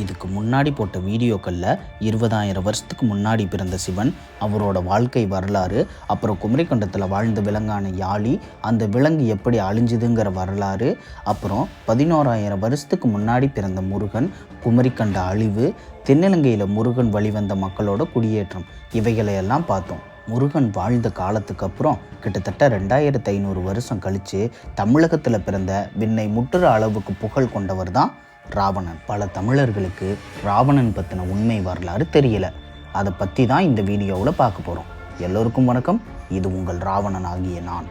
இதுக்கு முன்னாடி போட்ட வீடியோக்களில் இருபதாயிரம் வருஷத்துக்கு முன்னாடி பிறந்த சிவன் அவரோட வாழ்க்கை வரலாறு அப்புறம் குமரிக்கண்டத்தில் வாழ்ந்த விலங்கான யாழி அந்த விலங்கு எப்படி அழிஞ்சுதுங்கிற வரலாறு அப்புறம் பதினோராயிரம் வருஷத்துக்கு முன்னாடி பிறந்த முருகன் குமரிக்கண்ட அழிவு தென்னிலங்கையில் முருகன் வழிவந்த மக்களோட குடியேற்றம் இவைகளையெல்லாம் பார்த்தோம். முருகன் வாழ்ந்த காலத்துக்கு அப்புறம் கிட்டத்தட்ட ரெண்டாயிரத்து ஐநூறு வருஷம் கழித்து தமிழகத்தில் பிறந்த விண்ணை முற்றுற அளவுக்கு புகழ் கொண்டவர் தான் ராவணன். பல தமிழர்களுக்கு ராவணன் பற்றின உண்மை வரலாறு தெரியல. அதை பற்றி தான் இந்த வீடியோவில் பார்க்க போகிறோம் எல்லோருக்கும் வணக்கம். இது உங்கள் ராவணன் ஆகிய நான்.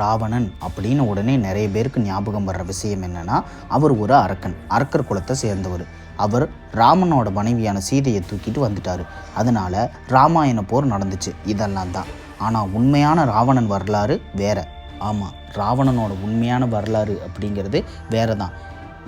ராவணன் அப்படின்னு உடனே நிறைய பேருக்கு ஞாபகம் வர்ற விஷயம் என்னன்னா அவர் ஒரு அரக்கன். அரக்கர் குலத்தை சேர்ந்தவர். அவர் ராமனோட மனைவியான சீதையை தூக்கிட்டு வந்துட்டார். அதனால ராமாயண போர் நடந்துச்சு. இதெல்லாம் தான். ஆனால் உண்மையான ராவணன் வரலாறு வேற. ஆமாம் ராவணனோட உண்மையான வரலாறு அப்படிங்கிறது வேற தான்.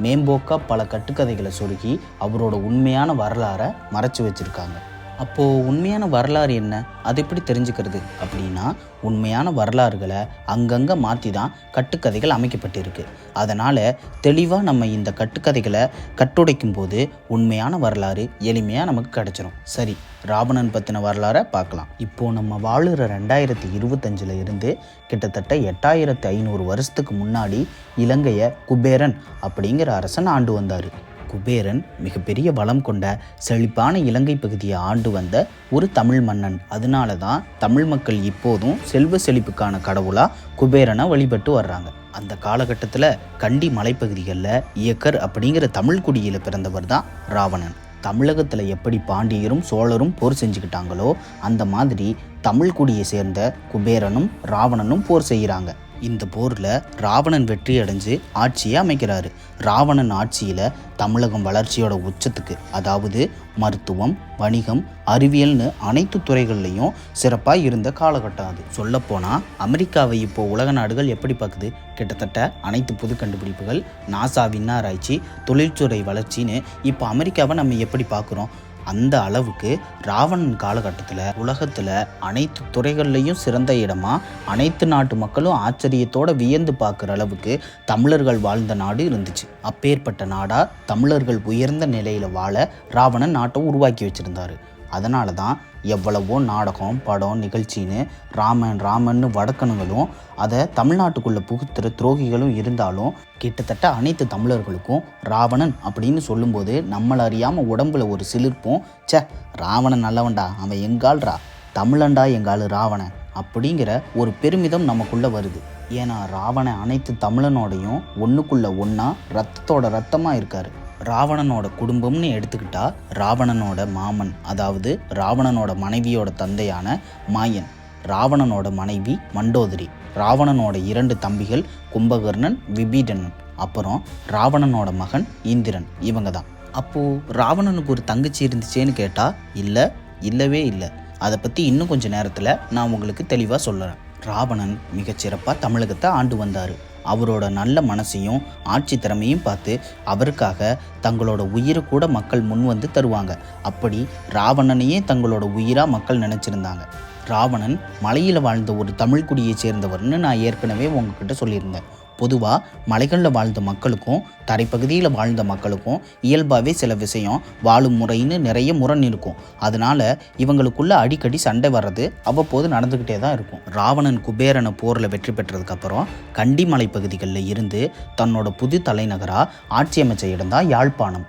மேம்போக்காக பல கட்டுக்கதைகளை சொருகி அவரோட உண்மையான வரலாறை மறைச்சு வச்சிருக்காங்க. அப்போது உண்மையான வரலாறு என்ன? அது எப்படி தெரிஞ்சுக்கிறது? அப்படின்னா உண்மையான வரலாறுகளை அங்கங்கே மாற்றி தான் கட்டுக்கதைகள் அமைக்கப்பட்டிருக்கு. அதனால் தெளிவாக நம்ம இந்த கட்டுக்கதைகளை கட்டுடைக்கும் போது உண்மையான வரலாறு எளிமையாக நமக்கு கிடைச்சிரும். சரி ராவணன் பற்றின வரலாறை பார்க்கலாம். இப்போது நம்ம வாழுகிற ரெண்டாயிரத்தி இருபத்தஞ்சில் இருந்து கிட்டத்தட்ட எட்டாயிரத்து ஐநூறு வருஷத்துக்கு முன்னாடி இலங்கையை குபேரன் அப்படிங்கிற அரசன் ஆண்டு வந்தார். குபேரன் மிகப்பெரிய வளம் கொண்ட செழிப்பான இலங்கை பகுதியை ஆண்டு வந்த ஒரு தமிழ் மன்னன். அதனால தான் தமிழ் மக்கள் இப்போதும் செல்வ செழிப்புக்கான கடவுளாக குபேரனை வழிபட்டு வர்றாங்க. அந்த காலகட்டத்தில் கண்டி மலைப்பகுதிகளில் இயக்கர் அப்படிங்கிற தமிழ் குடியில் பிறந்தவர் தான் ராவணன். தமிழகத்தில் எப்படி பாண்டியரும் சோழரும் போர் செஞ்சுக்கிட்டாங்களோ அந்த மாதிரி தமிழ் குடியை சேர்ந்த குபேரனும் ராவணனும் போர் செய்கிறாங்க. இந்த போரில் ராவணன் வெற்றி அடைஞ்சு ஆட்சியை அமைக்கிறாரு. ராவணன் ஆட்சியில் தமிழகம் வளர்ச்சியோட உச்சத்துக்கு அதாவது மருத்துவம் வணிகம் அறிவியல்னு அனைத்து துறைகள்லையும் சிறப்பாக இருந்த காலகட்டம் அது. சொல்லப்போனால் அமெரிக்காவை இப்போ உலக நாடுகள் எப்படி பார்க்குது? கிட்டத்தட்ட அனைத்து புது கண்டுபிடிப்புகள் நாசா விண்ணாராய்ச்சி தொழில்துறை வளர்ச்சின்னு இப்போ அமெரிக்காவை நம்ம எப்படி பார்க்குறோம்? அந்த அளவுக்கு ராவணன் காலகட்டத்தில் உலகத்தில் அனைத்து துறைகள்லையும் சிறந்த இடமா அனைத்து நாட்டு மக்களும் ஆச்சரியத்தோட வியந்து பார்க்குற அளவுக்கு தமிழர்கள் வாழ்ந்த நாடு இருந்துச்சு. அப்பேற்பட்ட நாடாக தமிழர்கள் உயர்ந்த நிலையில் வாழ ராவணன் நாட்டை உருவாக்கி வச்சுருந்தாரு. அதனால தான் எவ்வளவோ நாடகம் படம் நிகழ்ச்சின்னு ராமன் ராமன்னு வடக்கணுங்களும் அதை தமிழ்நாட்டுக்குள்ளே புகுத்துற துரோகிகளும் இருந்தாலும் கிட்டத்தட்ட அனைத்து தமிழர்களுக்கும் ராவணன் அப்படின்னு சொல்லும்போது நம்மளை அறியாமல் உடம்புல ஒரு சிலிர்ப்பும் ச்சே ராவணன் நல்லவன்டா அவன் எங்கால்ரா தமிழன்டா எங்கால் ராவணன் அப்படிங்கிற ஒரு பெருமிதம் நமக்குள்ளே வருது. ஏன்னா ராவணன் அனைத்து தமிழனோடையும் ஒன்றுக்குள்ளே ஒன்றா ரத்தத்தோட ரத்தமாக இருக்கார். ராவணனோட குடும்பம்னு எடுத்துக்கிட்டா ராவணனோட மாமன் அதாவது ராவணனோட மனைவியோட தந்தையான மாயன் ராவணனோட மனைவி மண்டோதரி ராவணனோட இரண்டு தம்பிகள் கும்பகர்ணன் விபீடனன் அப்புறம் ராவணனோட மகன் இந்திரன் இவங்க தான் அப்போது ராவணனுக்கு ஒரு தங்கச்சி இருந்துச்சேன்னு கேட்டால் இல்லை இல்லவே இல்லை. அதை பற்றி இன்னும் கொஞ்சம் நேரத்தில் நான் உங்களுக்கு தெளிவாக சொல்லுறேன் ராவணன் மிகச்சிறப்பாக தமிழகத்தை ஆண்டு வந்தார். அவரோட நல்ல மனசையும் ஆட்சி திறமையும் பார்த்து அவருக்காக தங்களோட உயிரை கூட மக்கள் முன் வந்து தருவாங்க. அப்படி ராவணனையே தங்களோட உயிராக மக்கள் நினச்சிருந்தாங்க. ராவணன் மலையில் வாழ்ந்த ஒரு தமிழ் குடியை சேர்ந்தவர்னு நான் ஏற்கனவே உங்ககிட்ட சொல்லியிருந்தேன். பொதுவாக மலைகளில் வாழ்ந்த மக்களுக்கும் தரைப்பகுதியில் வாழ்ந்த மக்களுக்கும் இயல்பாகவே சில விஷயம் வாழும் முறைன்னு நிறைய முரண் இருக்கும். அதனால் இவங்களுக்குள்ள அடிக்கடி சண்டை வர்றது அவ்வப்போது நடந்துக்கிட்டே தான் இருக்கும். ராவணன் குபேரனை போரில் வெற்றி பெற்றதுக்கப்புறம் கண்டி மலைப்பகுதிகளில் இருந்து தன்னோட புது தலைநகராக ஆட்சி அமைச்ச இடம்தான் யாழ்ப்பாணம்.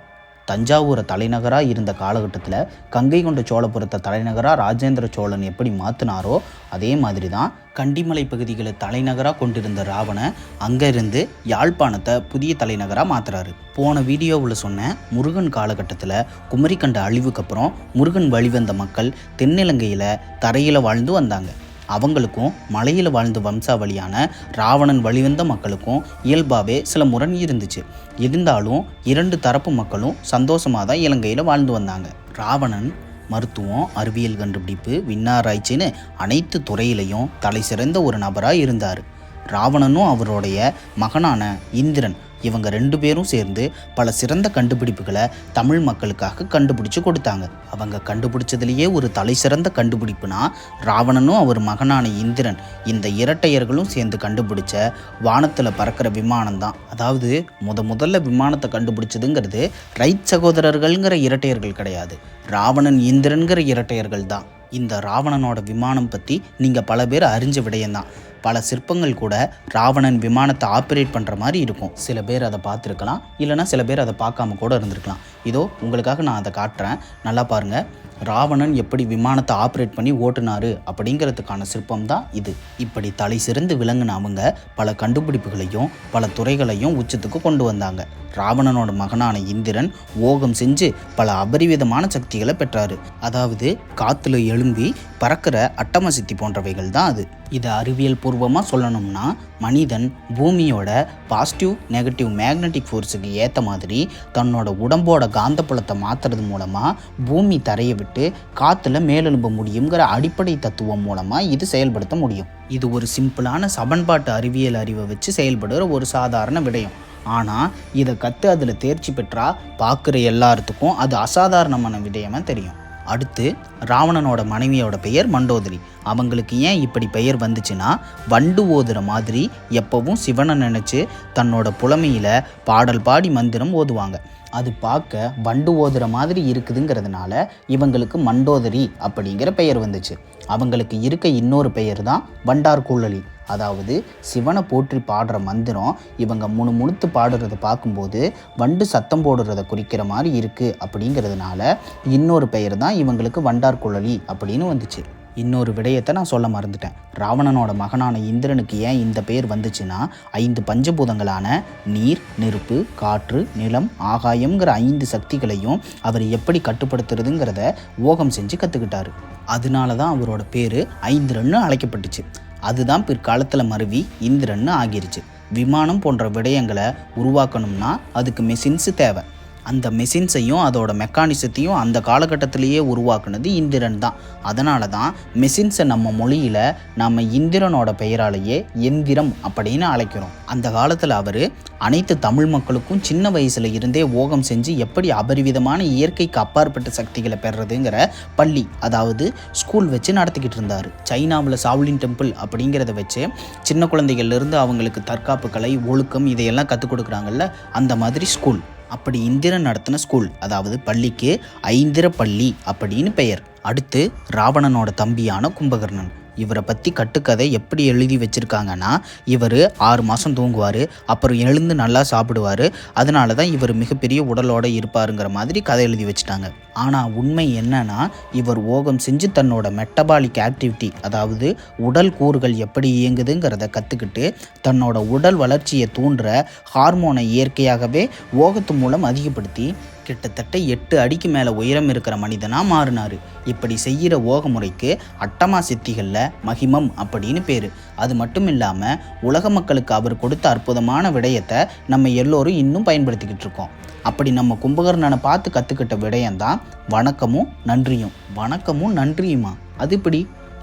தஞ்சாவூரை தலைநகராக இருந்த காலகட்டத்தில் கங்கை கொண்ட சோழபுரத்தை தலைநகராக ராஜேந்திர சோழன் எப்படி மாற்றினாரோ அதே மாதிரி தான் கண்டிமலை பகுதிகளை தலைநகராக கொண்டிருந்த ராவண அங்கேருந்து யாழ்ப்பாணத்தை புதிய தலைநகராக மாற்றுறாரு போன வீடியோவில் சொன்ன முருகன் காலகட்டத்தில் குமரிக்கண்ட அழிவுக்கு அப்புறம் முருகன் வழிவந்த மக்கள் தென்னிலங்கையில் தரையில் வாழ்ந்து வந்தாங்க. அவங்களுக்கும் மலையில் வாழ்ந்த வம்சாவளியான ராவணன் வழிவந்த மக்களுக்கும் இயல்பாகவே சில முரண் இருந்துச்சு. இருந்தாலும் இரண்டு தரப்பு மக்களும் சந்தோஷமாக தான் இலங்கையில் வாழ்ந்து வந்தாங்க. ராவணன் மருத்துவம் அறிவியல் கண்டுபிடிப்பு விண்ணாராய்ச்சின்னு அனைத்து துறையிலையும் தலை சிறந்த ஒரு நபராக இருந்தார். ராவணனும் அவருடைய மகனான இந்திரன் இவங்க ரெண்டு பேரும் சேர்ந்து பல சிறந்த கண்டுபிடிப்புகளை தமிழ் மக்களுக்காக கண்டுபிடிச்சு கொடுத்தாங்க. அவங்க கண்டுபிடிச்சதுலேயே ஒரு தலை சிறந்த கண்டுபிடிப்புனா ராவணனும் அவர் மகனான இந்திரன். இந்த இரட்டையர்களும் சேர்ந்து கண்டுபிடிச்ச வானத்தில் பறக்கிற விமானம் தான் அதாவது முத முதல்ல விமானத்தை கண்டுபிடிச்சதுங்கிறது ரைட் சகோதரர்கள்ங்கிற இரட்டையர்கள் கிடையாது. ராவணன் இந்திரன்கிற இரட்டையர்கள் தான் இந்த ராவணனோட விமானம் பற்றி நீங்கள் பல பேர் அறிஞ்ச விடயம்தான். பல சிற்பங்கள் கூட ராவணன் விமானத்தை ஆப்ரேட் பண்ணுற மாதிரி இருக்கும். சில பேர் அதை பார்த்துருக்கலாம். இல்லைன்னா சில பேர் அதை பார்க்காம கூட இருந்திருக்கலாம். இதோ உங்களுக்காக நான் அதை காட்டுறேன். நல்லா பாருங்கள் ராவணன் எப்படி விமானத்தை ஆப்ரேட் பண்ணி ஓட்டுனாரு அப்படிங்கிறதுக்கான சிற்பம் தான் இது. இப்படி தலை சிறந்து விளங்கின அவங்க பல கண்டுபிடிப்புகளையும் பல துறைகளையும் உச்சத்துக்கு கொண்டு வந்தாங்க. ராவணனோட மகனான இந்திரன் ஓகம் செஞ்சு பல அபரிவிதமான சக்திகளை பெற்றாரு. அதாவது காற்றுல எழும்பி பறக்கிற அட்டம சித்தி போன்றவைகள் தான் அது. இதை அறிவியல் பூர்வமாக சொல்லணும்னா மனிதன் பூமியோட பாசிட்டிவ் நெகட்டிவ் மேக்னெட்டிக் ஃபோர்ஸுக்கு ஏற்ற மாதிரி தன்னோட உடம்போட காந்தப்புலத்தை மாற்றுறது மூலமாக பூமி தரையை விட்டு காற்றுல மேலெழும்ப முடியுங்கிற அடிப்படை தத்துவம் மூலமாக இது செயல்படுத்த முடியும். இது ஒரு சிம்பிளான சமன்பாட்டு அறிவியல் அறிவை வச்சு செயல்படுற ஒரு சாதாரண விடயம். ஆனால் இதை கற்று அதில் தேர்ச்சி பெற்றால் பார்க்குற எல்லாத்துக்கும் அது அசாதாரணமான விடயமாக தெரியும். அடுத்து ராவணனோட மனைவியோட பெயர் மண்டோதரி. அவங்களுக்கு ஏன் இப்படி பெயர் வந்துச்சுன்னா வண்டு ஓதுற மாதிரி எப்பவும் சிவனை நினச்சி தன்னோட புலமையில் பாடல் பாடி மந்திரம் ஓதுவாங்க. அது பார்க்க வண்டு ஓதுற மாதிரி இருக்குதுங்கிறதுனால இவங்களுக்கு மண்டோதரி அப்படிங்கிற பெயர் வந்துச்சு. அவங்களுக்கு இருக்க இன்னொரு பெயர் தான் வண்டார் கூழலி. அதாவது சிவனை போற்றி பாடுற மந்திரம் இவங்க முணு முணுத்து பாடுறத பார்க்கும்போது வண்டு சத்தம் போடுறத குறிக்கிற மாதிரி இருக்குது அப்படிங்கிறதுனால இன்னொரு பெயர் தான் இவங்களுக்கு வண்டார் குழலி அப்படின்னு வந்துச்சு. இன்னொரு விடயத்தை நான் சொல்ல மறந்துட்டேன். ராவணனோட மகனான இந்திரனுக்கு ஏன் இந்த பெயர் வந்துச்சுன்னா ஐந்து பஞ்சபூதங்களான நீர் நெருப்பு காற்று நிலம் ஆகாயம்ங்கிற ஐந்து சக்திகளையும் அவர் எப்படி கட்டுப்படுத்துறதுங்கிறத ஓகம் செஞ்சு கற்றுக்கிட்டாரு அதனால தான் அவரோட பேர் ஐந்திரன்னு அழைக்கப்பட்டுச்சு. அதுதான் பிற்காலத்தில் மருவி இந்திரன்னு ஆகிருச்சு. விமானம் போன்ற விடயங்களை உருவாக்கணும்னா அதுக்கு மெஷின்ஸு தேவை. அந்த மெஷின்ஸையும் அதோட மெக்கானிசத்தையும் அந்த காலகட்டத்திலேயே உருவாக்குனது இந்திரன் தான். அதனால தான் மெஷின்ஸை நம்ம மொழியில் நம்ம இந்திரனோட பெயராலேயே எந்திரம் அப்படின்னு அழைக்கிறோம். அந்த காலத்தில் அவர் அனைத்து தமிழ் மக்களுக்கும் சின்ன வயசில் இருந்தே ஓகம் செஞ்சு எப்படி அபரிவிதமான இயற்கைக்கு அப்பாற்பட்ட சக்திகளை பெறுறதுங்கிற பள்ளி அதாவது ஸ்கூல் வச்சு நடத்திக்கிட்டு இருந்தார். சைனாவில் சாவ்லின் டெம்பிள் அப்படிங்கிறத வச்சு சின்ன குழந்தைகள்லேருந்து அவங்களுக்கு தற்காப்பு கலை ஒழுக்கம் இதையெல்லாம் கற்றுக் கொடுக்குறாங்கல்ல அந்த மாதிரி ஸ்கூல் அப்படி இந்திரன் நடத்தின ஸ்கூல் அதாவது பள்ளிக்கு ஐந்திர பள்ளி அப்படின்னு பெயர். அடுத்து ராவணனோட தம்பியான கும்பகர்ணன். இவரை பற்றி கட்டுக்கதை எப்படி எழுதி வச்சுருக்காங்கன்னா இவர் ஆறு மாதம் தூங்குவார் அப்புறம் எழுந்து நல்லா சாப்பிடுவார் அதனால தான் இவர் மிகப்பெரிய உடலோடு இருப்பாருங்கிற மாதிரி கதை எழுதி வச்சுட்டாங்க. ஆனால் உண்மை என்னன்னா இவர் ஓகம் செஞ்சு தன்னோட மெட்டபாலிக் ஆக்டிவிட்டி அதாவது உடல் கூறுகள் எப்படி இயங்குதுங்கிறத கற்றுக்கிட்டு தன்னோட உடல் வளர்ச்சியை தூண்டுற ஹார்மோனை இயற்கையாகவே ஓகத்து மூலம் அதிகப்படுத்தி கிட்டத்தட்ட எட்டு அடிக்கு மேலே உயரம் இருக்கிற மனிதனாக மாறினார். இப்படி செய்கிற ஓக முறைக்கு அட்டமா சித்திகளில் மகிமம் அப்படின்னு பேர். அது மட்டும் இல்லாமல் உலக மக்களுக்கு அவர் கொடுத்த அற்புதமான விடயத்தை நம்ம எல்லோரும் இன்னும் பயன்படுத்திக்கிட்டு இருக்கோம். அப்படி நம்ம கும்பகர்ணனை பார்த்து கற்றுக்கிட்ட விடயம்தான் வணக்கமும் நன்றியும். வணக்கமும் நன்றியுமா? அது இப்படி.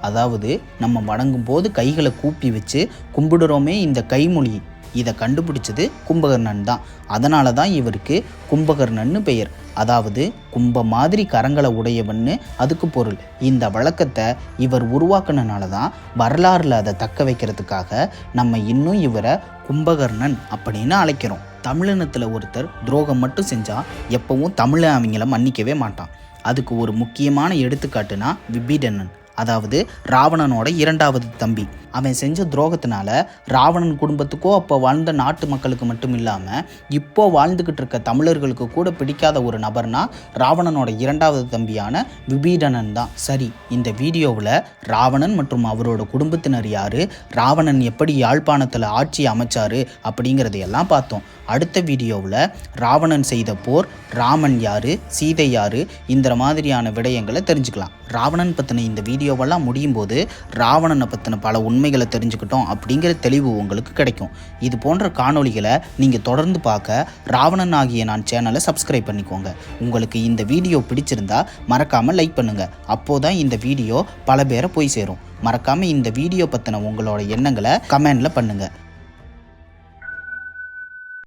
அதாவது நம்ம வணங்கும் போது கைகளை கூப்பி வச்சு கும்பிடுறோமே இந்த கைமொழி. இதை கண்டுபிடிச்சது கும்பகர்ணன் தான். அதனால தான் இவருக்கு கும்பகர்ணன்னு பெயர். அதாவது கும்ப மாதிரி கரங்களை உடையவன்னு அதுக்கு பொருள். இந்த வழக்கத்தை இவர் உருவாக்குனனால தான் வரலாறில் அதை தக்க வைக்கிறதுக்காக நம்ம இன்னும் இவரை கும்பகர்ணன் அப்படின்னு அழைக்கிறோம். தமிழினத்தில் ஒருத்தர் துரோகம் மட்டும் செஞ்சால் எப்பவும் தமிழை அவங்கள மன்னிக்கவே மாட்டான். அதுக்கு ஒரு முக்கியமான எடுத்துக்காட்டுனா விபீடனன் அதாவது ராவணனோட இரண்டாவது தம்பி. அவன் செஞ்ச துரோகத்தினால ராவணன் குடும்பத்துக்கோ அப்போ வாழ்ந்த நாட்டு மக்களுக்கு மட்டும் இல்லாமல் இப்போ வாழ்ந்துக்கிட்டு இருக்க தமிழர்களுக்கு கூட பிடிக்காத ஒரு நபர்னா ராவணனோட இரண்டாவது தம்பியான விபீடனன் தான். சரி இந்த வீடியோவில் ராவணன் மற்றும் அவரோட குடும்பத்தினர் யார் ராவணன் எப்படி யாழ்ப்பாணத்தில் ஆட்சி அமைச்சார் அப்படிங்கிறதையெல்லாம் பார்த்தோம். அடுத்த வீடியோவில் ராவணன் செய்த போர் ராமன் யாரு சீதை யாரு இந்த மாதிரியான விடயங்களை தெரிஞ்சுக்கலாம். ராவணன் பற்றின இந்த வீடியோவெல்லாம் முடியும் போது ராவணனை பற்றின பல உண்மை உண்மைகளை தெரிஞ்சுக்கிட்டோம் அப்படிங்கிற தெளிவு உங்களுக்கு கிடைக்கும். இது போன்ற காணொளிகளை நீங்கள் தொடர்ந்து பார்க்க ராவணன் ஆகிய நான் சேனலை சப்ஸ்கிரைப் பண்ணிக்கோங்க. உங்களுக்கு இந்த வீடியோ பிடிச்சிருந்தா மறக்காமல் லைக் பண்ணுங்கள் அப்போதான் இந்த வீடியோ பல பேரை போய் சேரும். மறக்காமல் இந்த வீடியோ பற்றின உங்களோட எண்ணங்களை கமெண்டில் பண்ணுங்கள்